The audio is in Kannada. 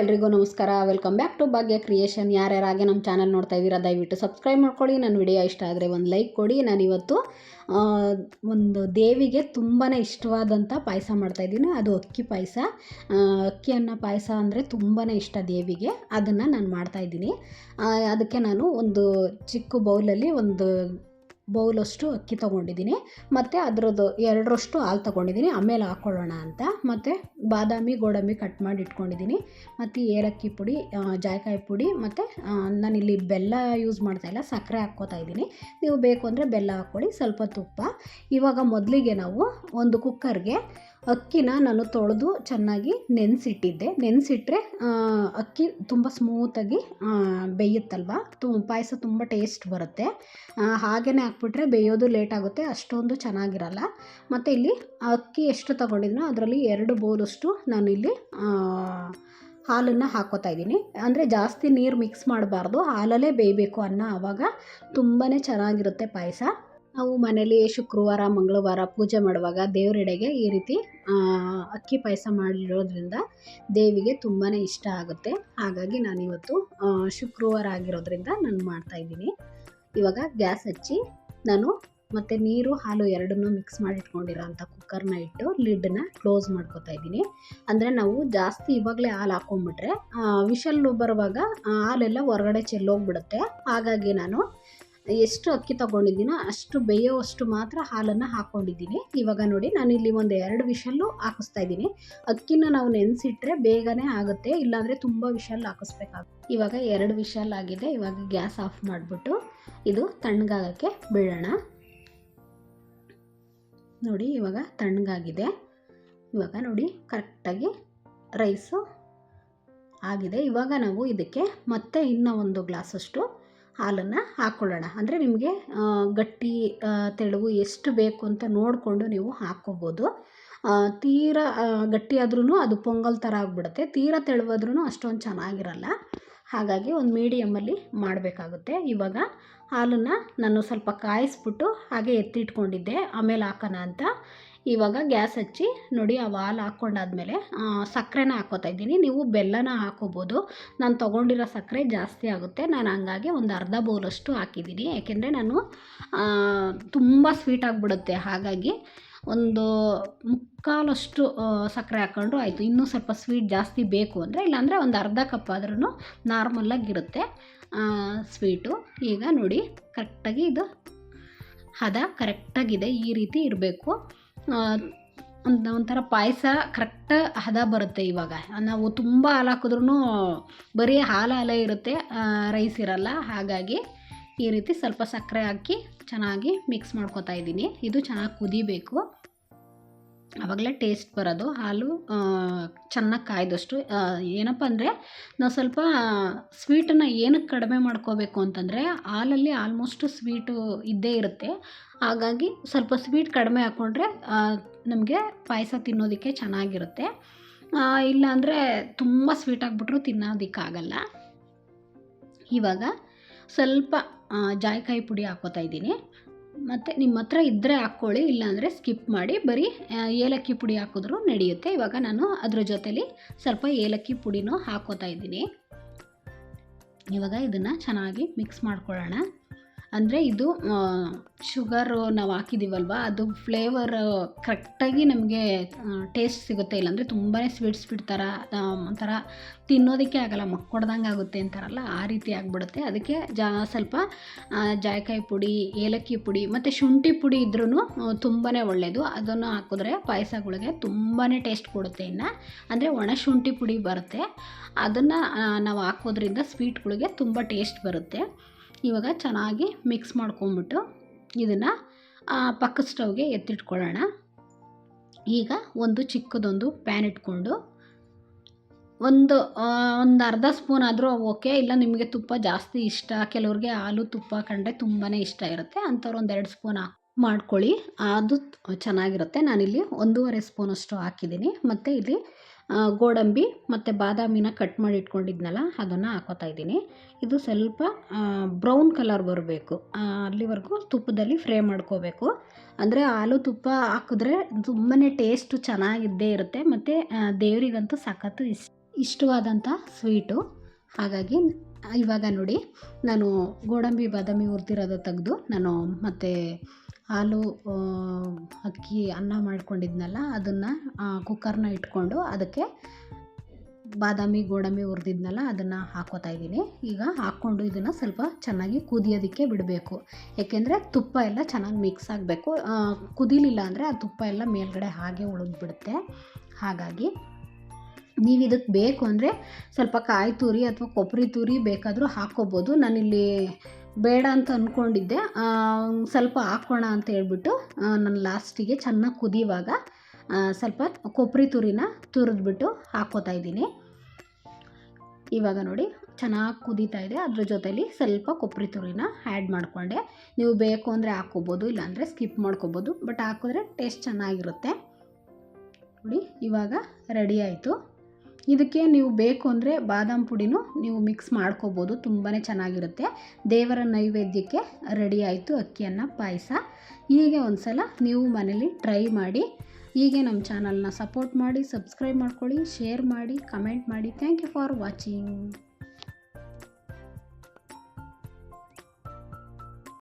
ಎಲ್ರಿಗೂ ನಮಸ್ಕಾರ. Welcome back to Bhagya creation ಯಾರ್ಯಾರಾಗೆ ನಮ್ಮ ಚಾನಲ್ ನೋಡ್ತಾ ಇದ್ದೀರಾ, ದಯವಿಟ್ಟು ಸಬ್ಸ್ಕ್ರೈಬ್ ಮಾಡ್ಕೊಳ್ಳಿ. ನನ್ನ ವಿಡಿಯೋ ಇಷ್ಟ ಆದರೆ ಒಂದು ಲೈಕ್ ಕೊಡಿ. ನಾನಿವತ್ತು ಇವತ್ತು ಒಂದು ದೇವಿಗೆ ತುಂಬಾ ಇಷ್ಟವಾದಂಥ ಪಾಯಸ ಮಾಡ್ತಾಯಿದ್ದೀನಿ ಅದು ಅಕ್ಕಿ ಪಾಯಸ. ಅಕ್ಕಿ ಅನ್ನ ಪಾಯಸ ಅಂದರೆ ತುಂಬಾ ಇಷ್ಟ ದೇವಿಗೆ. ಅದನ್ನು ನಾನು ಮಾಡ್ತಾಯಿದ್ದೀನಿ ಅದಕ್ಕೆ ನಾನು ಒಂದು ಚಿಕ್ಕ ಬೌಲಲ್ಲಿ ಒಂದು ಬೌಲಷ್ಟು ಅಕ್ಕಿ ತೊಗೊಂಡಿದ್ದೀನಿ. ಮತ್ತು ಅದರದ್ದು ಎರಡರಷ್ಟು ಹಾಲು ತೊಗೊಂಡಿದ್ದೀನಿ. ಆಮೇಲೆ ಹಾಕ್ಕೊಳ್ಳೋಣ ಅಂತ. ಮತ್ತು ಬಾದಾಮಿ, ಗೋಡಂಬಿ ಕಟ್ ಮಾಡಿ ಇಟ್ಕೊಂಡಿದ್ದೀನಿ. ಮತ್ತು ಏಲಕ್ಕಿ ಪುಡಿ ಜಾಯಿಕಾಯಿ ಪುಡಿ, ಮತ್ತು ನಾನಿಲ್ಲಿ ಬೆಲ್ಲ ಯೂಸ್ ಮಾಡ್ತಾ ಇಲ್ಲ. ಸಕ್ಕರೆ ಹಾಕ್ಕೋತಾ ಇದ್ದೀನಿ. ನೀವು ಬೇಕು ಅಂದರೆ ಬೆಲ್ಲ ಹಾಕ್ಕೊಳ್ಳಿ. ಸ್ವಲ್ಪ ತುಪ್ಪ. ಇವಾಗ ಮೊದಲಿಗೆ ನಾವು ಒಂದು ಕುಕ್ಕರ್ಗೆ ಅಕ್ಕಿನ ನಾನು ತೊಳೆದು ಚೆನ್ನಾಗಿ ನೆನೆಸಿಟ್ಟಿದ್ದೆ. ನೆನೆಸಿಟ್ರೆ ಅಕ್ಕಿ ತುಂಬ ಸ್ಮೂತಾಗಿ ಬೇಯುತ್ತಲ್ವ? ತು, ಪಾಯಸ ತುಂಬ ಟೇಸ್ಟ್ ಬರುತ್ತೆ. ಹಾಗೆಯೇ ಹಾಕ್ಬಿಟ್ರೆ ಬೇಯೋದು ಲೇಟ್ ಆಗುತ್ತೆ, ಅಷ್ಟೊಂದು ಚೆನ್ನಾಗಿರಲ್ಲ. ಮತ್ತು ಇಲ್ಲಿ ಅಕ್ಕಿ ಎಷ್ಟು ತೊಗೊಂಡಿದ್ನೋ ಅದರಲ್ಲಿ ಎರಡು ಬೌಲಷ್ಟು ನಾನಿಲ್ಲಿ ಹಾಲನ್ನು ಹಾಕ್ಕೋತಾ ಇದ್ದೀನಿ. ಅಂದರೆ ಜಾಸ್ತಿ ನೀರು ಮಿಕ್ಸ್ ಮಾಡಬಾರ್ದು, ಹಾಲಲ್ಲೇ ಬೇಯಬೇಕು ಅನ್ನ ಆವಾಗ ತುಂಬಾ ಚೆನ್ನಾಗಿರುತ್ತೆ ಪಾಯಸ. ನಾವು ಮನೇಲಿ ಶುಕ್ರವಾರ, ಮಂಗಳವಾರ ಪೂಜೆ ಮಾಡುವಾಗ ದೇವರೆಡೆಗೆ ಈ ರೀತಿ ಅಕ್ಕಿ ಪಾಯಸ ಮಾಡಿರೋದ್ರಿಂದ ದೇವಿಗೆ ತುಂಬಾ ಇಷ್ಟ ಆಗುತ್ತೆ. ಹಾಗಾಗಿ ನಾನಿವತ್ತು ಶುಕ್ರವಾರ ಆಗಿರೋದ್ರಿಂದ ನಾನು ಮಾಡ್ತಾಯಿದ್ದೀನಿ ಇವಾಗ ಗ್ಯಾಸ್ ಹಚ್ಚಿ ನಾನು ಮತ್ತು ನೀರು, ಹಾಲು ಎರಡನ್ನೂ ಮಿಕ್ಸ್ ಮಾಡಿ ಇಟ್ಕೊಂಡಿರೋ ಅಂಥ ಕುಕ್ಕರ್ನ ಇಟ್ಟು ಲಿಡ್ನ ಕ್ಲೋಸ್ ಮಾಡ್ಕೊತಾ ಇದ್ದೀನಿ. ಅಂದರೆ ನಾವು ಜಾಸ್ತಿ ಇವಾಗಲೇ ಹಾಲು ಹಾಕ್ಕೊಂಬಿಟ್ರೆ ವಿಷಲ್ ಬರುವಾಗ ಹಾಲೆಲ್ಲ ಹೊರಗಡೆ ಚೆಲ್ಲೋಗ್ಬಿಡುತ್ತೆ. ಹಾಗಾಗಿ ನಾನು ಎಷ್ಟು ಅಕ್ಕಿ ತಗೊಂಡಿದ್ದೀನೋ ಅಷ್ಟು ಬೇಯೋವಷ್ಟು ಮಾತ್ರ ಹಾಲನ್ನು ಹಾಕ್ಕೊಂಡಿದ್ದೀನಿ ಇವಾಗ ನೋಡಿ ನಾನು ಇಲ್ಲಿ ಒಂದು ಎರಡು ವಿಷಲ್ಲು ಹಾಕಿಸ್ತಾ ಇದ್ದೀನಿ. ಅಕ್ಕಿನ ನಾವು ನೆನೆಸಿಟ್ರೆ ಬೇಗನೆ ಆಗುತ್ತೆ, ಇಲ್ಲಾಂದರೆ ತುಂಬ ವಿಷಲ್ ಹಾಕಿಸ್ಬೇಕಾಗುತ್ತೆ. ಇವಾಗ ಎರಡು ವಿಷಲ್ ಆಗಿದೆ, ಇವಾಗ ಗ್ಯಾಸ್ ಆಫ್ ಮಾಡಿಬಿಟ್ಟು ಇದು ತಣ್ಣಗಾಗಕ್ಕೆ ಬಿಡೋಣ. ನೋಡಿ, ಇವಾಗ ತಣ್ಣಗಾಗಿದೆ. ಇವಾಗ ನೋಡಿ, ಕರೆಕ್ಟಾಗಿ ರೈಸು ಆಗಿದೆ. ಇವಾಗ ನಾವು ಇದಕ್ಕೆ ಮತ್ತೆ ಇನ್ನೂ ಒಂದು ಗ್ಲಾಸಷ್ಟು ಹಾಲನ್ನು ಹಾಕ್ಕೊಳ್ಳೋಣ ಅಂದರೆ ನಿಮಗೆ ಗಟ್ಟಿ ತೆಳುವು ಎಷ್ಟು ಬೇಕು ಅಂತ ನೋಡಿಕೊಂಡು ನೀವು ಹಾಕ್ಕೋಬೋದು ತೀರ ಗಟ್ಟಿಯಾದ್ರೂ ಅದು ಪೊಂಗಲ್ ಥರ ಆಗಿಬಿಡುತ್ತೆ. ತೀರ ತೆಳುವಾದ್ರೂ ಅಷ್ಟೊಂದು ಚೆನ್ನಾಗಿರಲ್ಲ. ಹಾಗಾಗಿ ಒಂದು ಮೀಡಿಯಮಲ್ಲಿ ಮಾಡಬೇಕಾಗುತ್ತೆ. ಇವಾಗ ಹಾಲನ್ನು ನಾನು ಸ್ವಲ್ಪ ಕಾಯಿಸ್ಬಿಟ್ಟು ಹಾಗೆ ಎತ್ತಿಟ್ಕೊಂಡಿದ್ದೆ. ಆಮೇಲೆ ಹಾಕೋಣ ಅಂತ. ಇವಾಗ ಗ್ಯಾಸ್ ಹಚ್ಚಿ ನೋಡಿ, ಆ ವಾಲ್ ಹಾಕ್ಕೊಂಡಾದ್ಮೇಲೆ ಸಕ್ಕರೆನ ಹಾಕೋತಾ ಇದ್ದೀನಿ. ನೀವು ಬೆಲ್ಲನ ಹಾಕೋಬೋದು. ನಾನು ತೊಗೊಂಡಿರೋ ಸಕ್ಕರೆ ಜಾಸ್ತಿ ಆಗುತ್ತೆ. ನಾನು ಹಂಗಾಗಿ ಒಂದು ಅರ್ಧ ಬೌಲಷ್ಟು ಹಾಕಿದ್ದೀನಿ. ಯಾಕೆಂದರೆ ನಾನು ತುಂಬ ಸ್ವೀಟ್ ಆಗಿಬಿಡುತ್ತೆ. ಹಾಗಾಗಿ ಒಂದು ಮುಕ್ಕಾಲಷ್ಟು ಸಕ್ಕರೆ ಹಾಕ್ಕೊಂಡು ಆಯಿತು. ಇನ್ನೂ ಸ್ವಲ್ಪ ಸ್ವೀಟ್ ಜಾಸ್ತಿ ಬೇಕು ಅಂದರೆ, ಇಲ್ಲಾಂದರೆ ಒಂದು ಅರ್ಧ ಕಪ್ ಆದ್ರೂ ನಾರ್ಮಲಾಗಿರುತ್ತೆ ಸ್ವೀಟು ಈಗ ನೋಡಿ ಕರೆಕ್ಟಾಗಿ ಇದು ಹದ ಕರೆಕ್ಟಾಗಿದೆ ಈ ರೀತಿ ಇರಬೇಕು. ಒಂದು ಒಂಥರ ಪಾಯಸ ಕರೆಕ್ಟ್ ಹದ ಬರುತ್ತೆ ಇವಾಗ. ನಾವು ತುಂಬ ಹಾಲು ಹಾಕಿದ್ರೂ ಬರೀ ಹಾಲು ಹಾಲೇ ಇರುತ್ತೆ. ರೈಸ್ ಇರಲ್ಲ. ಹಾಗಾಗಿ ಈ ರೀತಿ ಸ್ವಲ್ಪ ಸಕ್ಕರೆ ಹಾಕಿ ಚೆನ್ನಾಗಿ ಮಿಕ್ಸ್ ಮಾಡ್ಕೊತಾ ಇದ್ದೀನಿ. ಇದು ಚೆನ್ನಾಗಿ ಕುದಿಬೇಕು. ಆವಾಗಲೇ ಟೇಸ್ಟ್ ಬರೋದು. ಹಾಲು ಚೆನ್ನಾಗಿ ಕಾಯ್ದಷ್ಟು ಏನಪ್ಪ ಅಂದರೆ ನಾವು ಸ್ವಲ್ಪ ಸ್ವೀಟನ್ನು ಏನಕ್ಕೆ ಕಡಿಮೆ ಮಾಡ್ಕೋಬೇಕು ಅಂತಂದರೆ ಹಾಲಲ್ಲಿ ಆಲ್ಮೋಸ್ಟು ಸ್ವೀಟು ಇದ್ದೇ ಇರುತ್ತೆ. ಹಾಗಾಗಿ ಸ್ವಲ್ಪ ಸ್ವೀಟ್ ಕಡಿಮೆ ಹಾಕ್ಕೊಂಡ್ರೆ ನಮಗೆ ಪಾಯಸ ತಿನ್ನೋದಕ್ಕೆ ಚೆನ್ನಾಗಿರುತ್ತೆ. ಇಲ್ಲಾಂದರೆ ತುಂಬ ಸ್ವೀಟ್ ಹಾಕ್ಬಿಟ್ರು ತಿನ್ನೋದಕ್ಕಾಗಲ್ಲ. ಇವಾಗ ಸ್ವಲ್ಪ ಜಾಯ್ಕಾಯಿ ಪುಡಿ ಹಾಕ್ಕೋತಾ ಇದ್ದೀನಿ. ಮತ್ತು ನಿಮ್ಮ ಹತ್ರ ಇದ್ದರೆ ಹಾಕ್ಕೊಳ್ಳಿ, ಇಲ್ಲಾಂದರೆ ಸ್ಕಿಪ್ ಮಾಡಿ. ಬರೀ ಏಲಕ್ಕಿ ಪುಡಿ ಹಾಕಿದ್ರೂ ನಡೆಯುತ್ತೆ. ಇವಾಗ ನಾನು ಅದ್ರ ಜೊತೇಲಿ ಸ್ವಲ್ಪ ಏಲಕ್ಕಿ ಪುಡಿನೂ ಹಾಕೋತಾ ಇದ್ದೀನಿ. ಇವಾಗ ಇದನ್ನು ಚೆನ್ನಾಗಿ ಮಿಕ್ಸ್ ಮಾಡ್ಕೊಳ್ಳೋಣ. ಅಂದರೆ ಇದು ಶುಗರು ನಾವು ಹಾಕಿದ್ದೀವಲ್ವ ಅದು ಫ್ಲೇವರ್ ಕರೆಕ್ಟಾಗಿ ನಮಗೆ ಟೇಸ್ಟ್ ಸಿಗುತ್ತೆ. ಇಲ್ಲಾಂದರೆ ತುಂಬಾ ಸ್ವೀಟ್ ಸ್ವೀಟ್ ಥರ ಒಂಥರ ತಿನ್ನೋದಕ್ಕೆ ಆಗಲ್ಲ, ಮಕ್ಕೊಡ್ದಂಗೆ ಆಗುತ್ತೆ ಅಂತಾರಲ್ಲ, ಆ ರೀತಿ ಆಗಿಬಿಡುತ್ತೆ. ಅದಕ್ಕೆ ಜಾ, ಸ್ವಲ್ಪ ಜಾಯ್ಕಾಯಿ ಪುಡಿ, ಏಲಕ್ಕಿ ಪುಡಿ ಮತ್ತು ಶುಂಠಿ ಪುಡಿ ಇದ್ರೂ ತುಂಬಾ ಒಳ್ಳೆಯದು ಅದನ್ನು ಹಾಕಿದ್ರೆ ಪಾಯಸಗಳಿಗೆ ತುಂಬಾ ಟೇಸ್ಟ್ ಕೊಡುತ್ತೆ ಇನ್ನು. ಅಂದರೆ ಒಣ ಶುಂಠಿ ಪುಡಿ ಬರುತ್ತೆ. ಅದನ್ನು ನಾವು ಹಾಕೋದ್ರಿಂದ ಸ್ವೀಟ್ಗಳಿಗೆ ತುಂಬ ಟೇಸ್ಟ್ ಬರುತ್ತೆ. ಇವಾಗ ಚೆನ್ನಾಗಿ ಮಿಕ್ಸ್ ಮಾಡ್ಕೊಂಬಿಟ್ಟು ಇದನ್ನು ಪಕ್ಕದ ಸ್ಟವ್ಗೆ ಎತ್ತಿಟ್ಕೊಳ್ಳೋಣ. ಈಗ ಒಂದು ಚಿಕ್ಕದೊಂದು ಪ್ಯಾನ್ ಇಟ್ಕೊಂಡು, ಒಂದು ಒಂದು ಅರ್ಧ ಸ್ಪೂನ್ ಆದರೂ ಓಕೆ ಇಲ್ಲ ನಿಮಗೆ ತುಪ್ಪ ಜಾಸ್ತಿ ಇಷ್ಟ, ಕೆಲವ್ರಿಗೆ ಹಾಲು ತುಪ್ಪ, ಕಂಡ್ರೆ ತುಂಬಾ ಇಷ್ಟ ಇರುತ್ತೆ, ಅಂಥವ್ರು ಒಂದು ಎರಡು ಸ್ಪೂನ್ ಮಾಡ್ಕೊಳ್ಳಿ. ಅದು ಚೆನ್ನಾಗಿರುತ್ತೆ. ನಾನಿಲ್ಲಿ ಒಂದೂವರೆ ಸ್ಪೂನಷ್ಟು ಹಾಕಿದ್ದೀನಿ. ಮತ್ತು ಇಲ್ಲಿ ಗೋಡಂಬಿ ಮತ್ತು ಬಾದಾಮಿನ ಕಟ್ ಮಾಡಿ ಇಟ್ಕೊಂಡಿದ್ನಲ್ಲ, ಅದನ್ನು ಹಾಕೋತಾ ಇದ್ದೀನಿ. ಇದು ಸ್ವಲ್ಪ ಬ್ರೌನ್ ಕಲರ್ ಬರಬೇಕು. ಅಲ್ಲಿವರೆಗೂ ತುಪ್ಪದಲ್ಲಿ ಫ್ರೈ ಮಾಡ್ಕೋಬೇಕು. ಅಂದರೆ ಹಾಲು ತುಪ್ಪ ಹಾಕಿದ್ರೆ ತುಂಬಾ ಟೇಸ್ಟು ಚೆನ್ನಾಗಿದ್ದೇ ಇರುತ್ತೆ, ಮತ್ತು ದೇವರಿಗಂತೂ ಸಖತ್ತು ಇಷ್ಟ ಇಷ್ಟವಾದಂಥ ಸ್ವೀಟು ಹಾಗಾಗಿ, ಇವಾಗ ನೋಡಿ, ನಾನು ಗೋಡಂಬಿ, ಬಾದಾಮಿ ಹುರಿದಿರೋದು ತೆಗೆದು, ನಾನು ಮತ್ತು ಹಾಲು ಅಕ್ಕಿ ಅನ್ನ ಮಾಡ್ಕೊಂಡಿದ್ನಲ್ಲ, ಅದನ್ನು ಕುಕ್ಕರ್ನ ಇಟ್ಕೊಂಡು ಅದಕ್ಕೆ ಬಾದಾಮಿ, ಗೋಡಂಬಿ ಹುರಿದಿದ್ನಲ್ಲ, ಅದನ್ನು ಹಾಕೋತಾ ಇದ್ದೀನಿ. ಈಗ ಹಾಕ್ಕೊಂಡು ಇದನ್ನು ಸ್ವಲ್ಪ ಚೆನ್ನಾಗಿ ಕುದಿಯೋದಕ್ಕೆ ಬಿಡಬೇಕು. ಏಕೆಂದರೆ ತುಪ್ಪ ಎಲ್ಲ ಚೆನ್ನಾಗಿ ಮಿಕ್ಸ್ ಆಗಬೇಕು. ಕುದಿಲಿಲ್ಲ ಅಂದರೆ ಆ ತುಪ್ಪ ಎಲ್ಲ ಮೇಲ್ಗಡೆ ಹಾಗೆ ಉಳಿದ್ಬಿಡುತ್ತೆ. ಹಾಗಾಗಿ ನೀವು ಇದಕ್ಕೆ ಬೇಕು ಅಂದರೆ ಸ್ವಲ್ಪ ಕಾಯಿ ತುರಿ ಅಥವಾ ಕೊಬ್ಬರಿ ತುರಿ ಬೇಕಾದರೂ ಹಾಕ್ಕೋಬೋದು. ನಾನಿಲ್ಲಿ ಬೇಡ ಅಂತ ಅಂದ್ಕೊಂಡಿದ್ದೆ ಸ್ವಲ್ಪ ಹಾಕ್ಕೋಣ ಅಂತ ಹೇಳ್ಬಿಟ್ಟು ನಾನು ಲಾಸ್ಟಿಗೆ ಚೆನ್ನಾಗಿ ಕುದಿಯುವಾಗ ಸ್ವಲ್ಪ ಕೊಬ್ಬರಿ ತುರಿನ ತುರಿದ್ಬಿಟ್ಟು ಹಾಕ್ಕೋತಾ ಇದ್ದೀನಿ. ಇವಾಗ ನೋಡಿ, ಚೆನ್ನಾಗಿ ಕುದೀತಾ ಇದೆ. ಅದ್ರ ಜೊತೆಲಿ ಸ್ವಲ್ಪ ಕೊಬ್ಬರಿ ತುರಿನ ಆ್ಯಡ್ ಮಾಡಿಕೊಂಡೆ. ನೀವು ಬೇಕು ಅಂದರೆ ಹಾಕ್ಕೋಬೋದು ಇಲ್ಲಾಂದರೆ ಸ್ಕಿಪ್ ಮಾಡ್ಕೋಬೋದು, ಬಟ್ ಹಾಕಿದ್ರೆ ಟೇಸ್ಟ್ ಚೆನ್ನಾಗಿರುತ್ತೆ. ನೋಡಿ, ಇವಾಗ ರೆಡಿ ಆಯಿತು. ಇದಕ್ಕೆ ನೀವು ಬೇಕು ಅಂದರೆ ಬಾದಾಮ್ ಪುಡಿನೂ ನೀವು ಮಿಕ್ಸ್ ಮಾಡ್ಕೋಬೋದು ತುಂಬಾ ಚೆನ್ನಾಗಿರುತ್ತೆ. ದೇವರ ನೈವೇದ್ಯಕ್ಕೆ ರೆಡಿ ಆಯಿತು ಅಕ್ಕಿಯನ್ನ ಪಾಯಸ. ಹೀಗೆ ಒಂದು ಸಲ ನೀವು ಮನೇಲಿ ಟ್ರೈ ಮಾಡಿ, ಹೀಗೆ ನಮ್ಮ ಚಾನಲ್ನ ಸಪೋರ್ಟ್ ಮಾಡಿ ಸಬ್ಸ್ಕ್ರೈಬ್ ಮಾಡ್ಕೊಳ್ಳಿ ಶೇರ್ ಮಾಡಿ ಕಮೆಂಟ್ ಮಾಡಿ. Thank you for watching